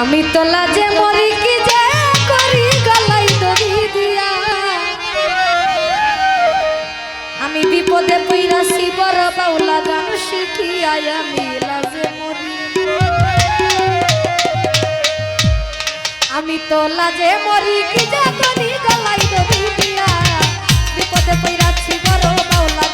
আমি তো লাজে মরি কি যে করি গলাই দড়ি দিয়া। আমি বিপদে পইরাছি বড় বাউলা গান শিখিয়াই আমি লাজে মরি। আমি তো লাজে মরি কি যে করি গলাই দড়ি দিয়া। বিপদে পইরাছি বড় বাউলা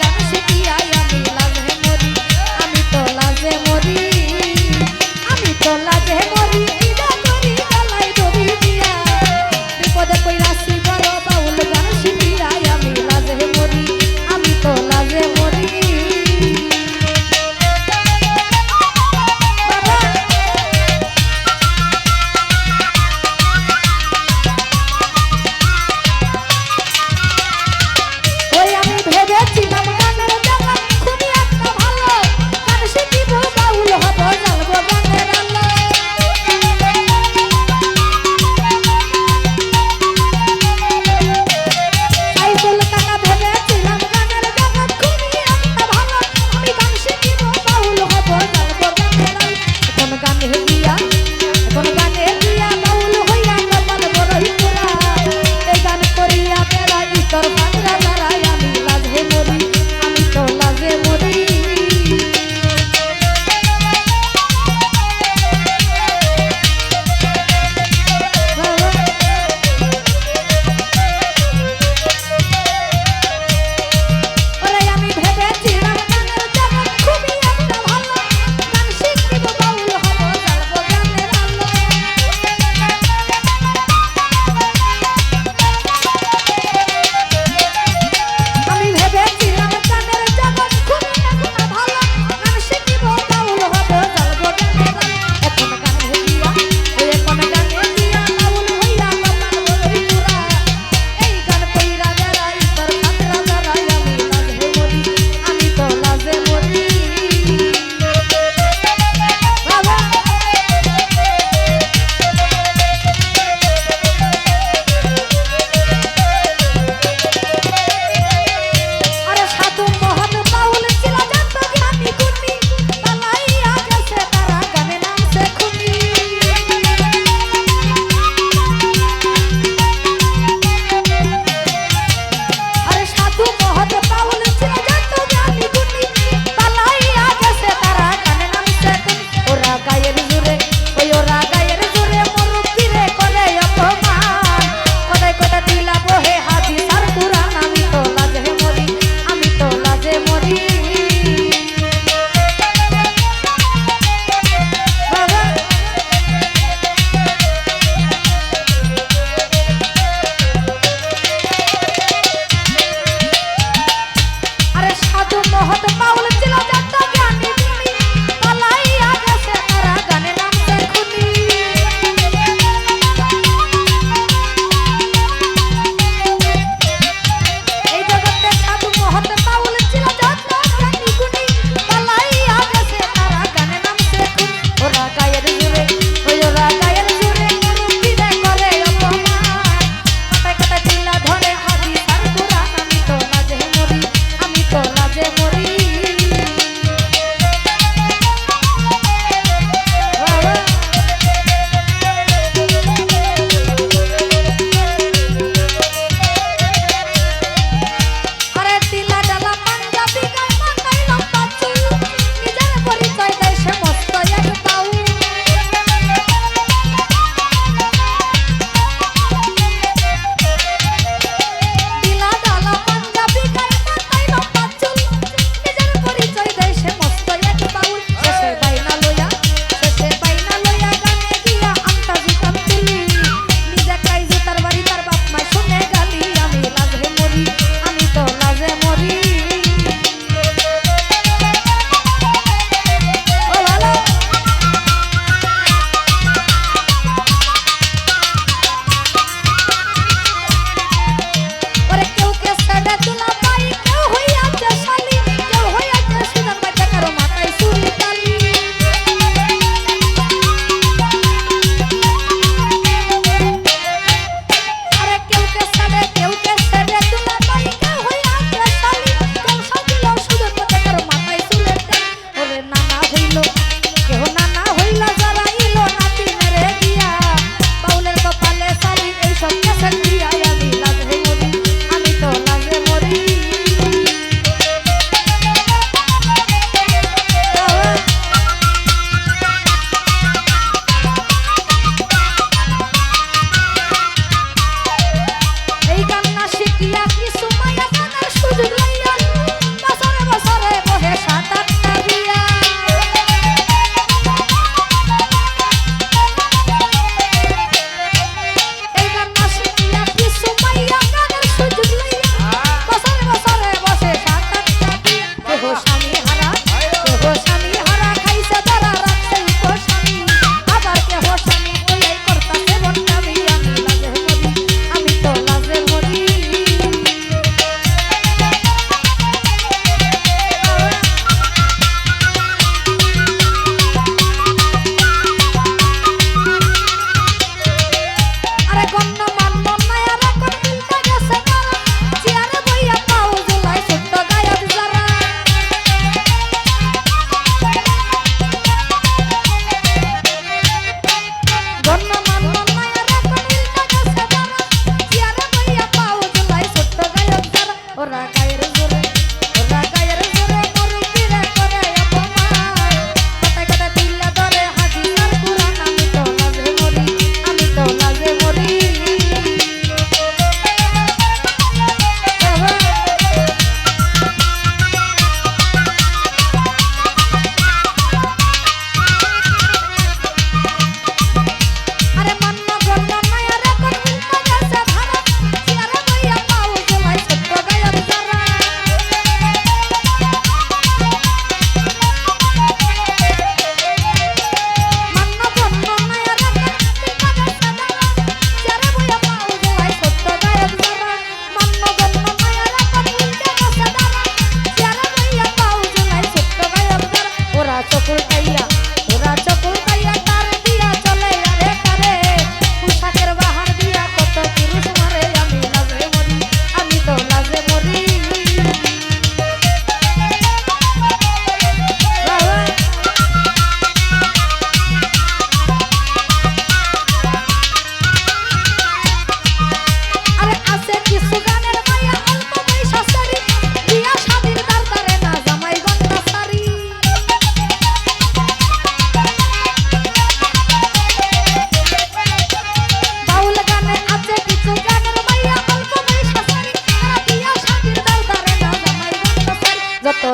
halo.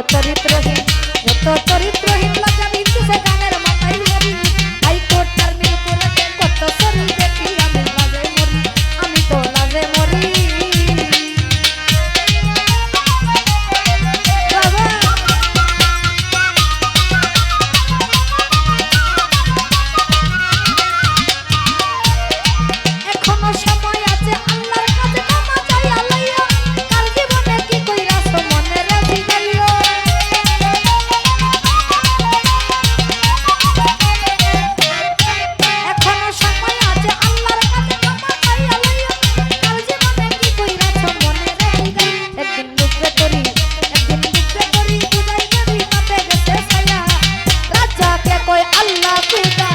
চরিত্রহীন যত চরিত্রহীন। আল্লাহ পিতা